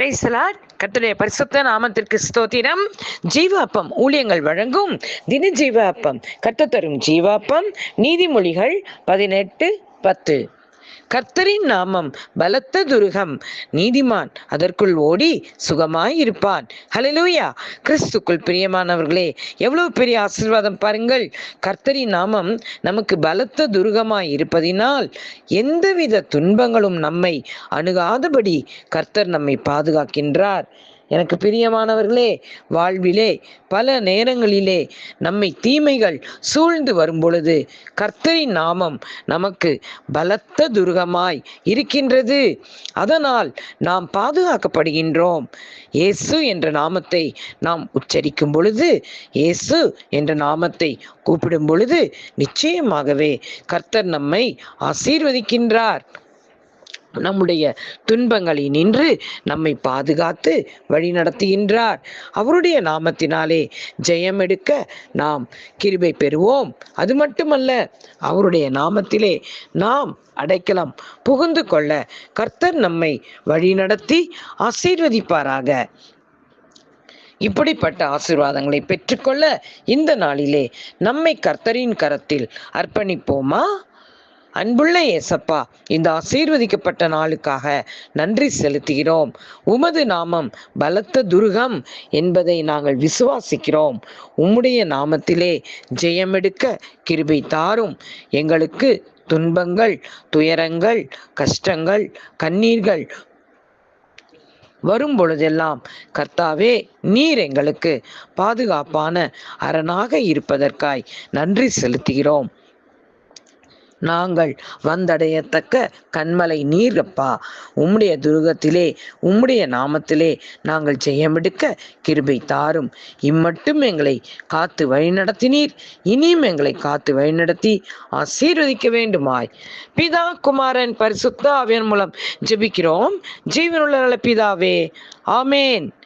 பிரைசலாட் கர்த்தருடைய பரிசுத்த நாமத்திற்கு ஸ்தோத்திரம். ஜீவாப்பம் ஊழியங்கள் வழங்கும் தின ஜீவாப்பம் கத்து தரும் ஜீவாப்பம். நீதிமொழிகள் பதினெட்டு பத்து. கர்த்தரின் நாமம் பலத்த துருகம். நீதிமான் அதற்குள் ஓடி சுகமாயிருப்பான். ஹலலூயா கிறிஸ்துக்குள் பிரியமானவர்களே எவ்வளவு பெரிய ஆசீர்வாதம் பாருங்கள். கர்த்தரின் நாமம் நமக்கு பலத்த துருகமாய் இருப்பதினால் எந்தவித துன்பங்களும் நம்மை அணுகாதபடி கர்த்தர் நம்மை பாதுகாக்கின்றார். எனக்கு பிரியமானவர்களே வாழ்விலே பல நேரங்களிலே நம்மை தீமைகள் சூழ்ந்து வரும் பொழுது கர்த்தரின் நாமம் நமக்கு பலத்த துருகமாய் இருக்கின்றது. அதனால் நாம் பாதுகாக்கப்படுகின்றோம். இயேசு என்ற நாமத்தை நாம் உச்சரிக்கும் பொழுது இயேசு என்ற நாமத்தை கூப்பிடும் பொழுது நிச்சயமாகவே கர்த்தர் நம்மை ஆசீர்வதிக்கின்றார். நம்முடைய துன்பங்களை நின்று நம்மை பாதுகாத்து வழி நடத்துகின்றார். அவருடைய நாமத்தினாலே ஜெயம் எடுக்க நாம் கிருபை பெறுவோம். அது மட்டுமல்ல அவருடைய நாமத்திலே நாம் அடைக்கலம் புகுந்து கொள்ள கர்த்தர் நம்மை வழி நடத்தி ஆசீர்வதிப்பாராக. இப்படிப்பட்ட ஆசீர்வாதங்களை பெற்றுக்கொள்ள இந்த நாளிலே நம்மை கர்த்தரின் கரத்தில் அர்ப்பணிப்போமா? அன்புள்ள ஏசப்பா இந்த ஆசீர்வதிக்கப்பட்ட நாளுக்காக நன்றி செலுத்துகிறோம். உமது நாமம் பலத்த துருகம் என்பதை நாங்கள் விசுவாசிக்கிறோம். உம்முடைய நாமத்திலே ஜெயமெடுக்க கிருபை தாரும். எங்களுக்கு துன்பங்கள் துயரங்கள் கஷ்டங்கள் கண்ணீர்கள் வரும் பொழுதெல்லாம் கர்த்தாவே நீர் எங்களுக்கு பாதுகாப்பான அரணாக இருப்பதற்காய் நன்றி செலுத்துகிறோம். நாங்கள் வந்தடையத்தக்க கண்மலை நீரப்பா உம்முடைய துருகத்திலே உம்முடைய நாமத்திலே நாங்கள் ஜெயமெடுக்க கிருபை தாரும். இம்மட்டும் எங்களை காத்து வழிநடத்தினீர். இனியும் எங்களை காத்து வழிநடத்தி ஆசீர்வதிக்க வேண்டுமாய். பிதா குமாரன் பரிசுத்த ஆவியன் மூலம் ஜெபிக்கிறோம். ஜீவனுள்ள பிதாவே ஆமேன்.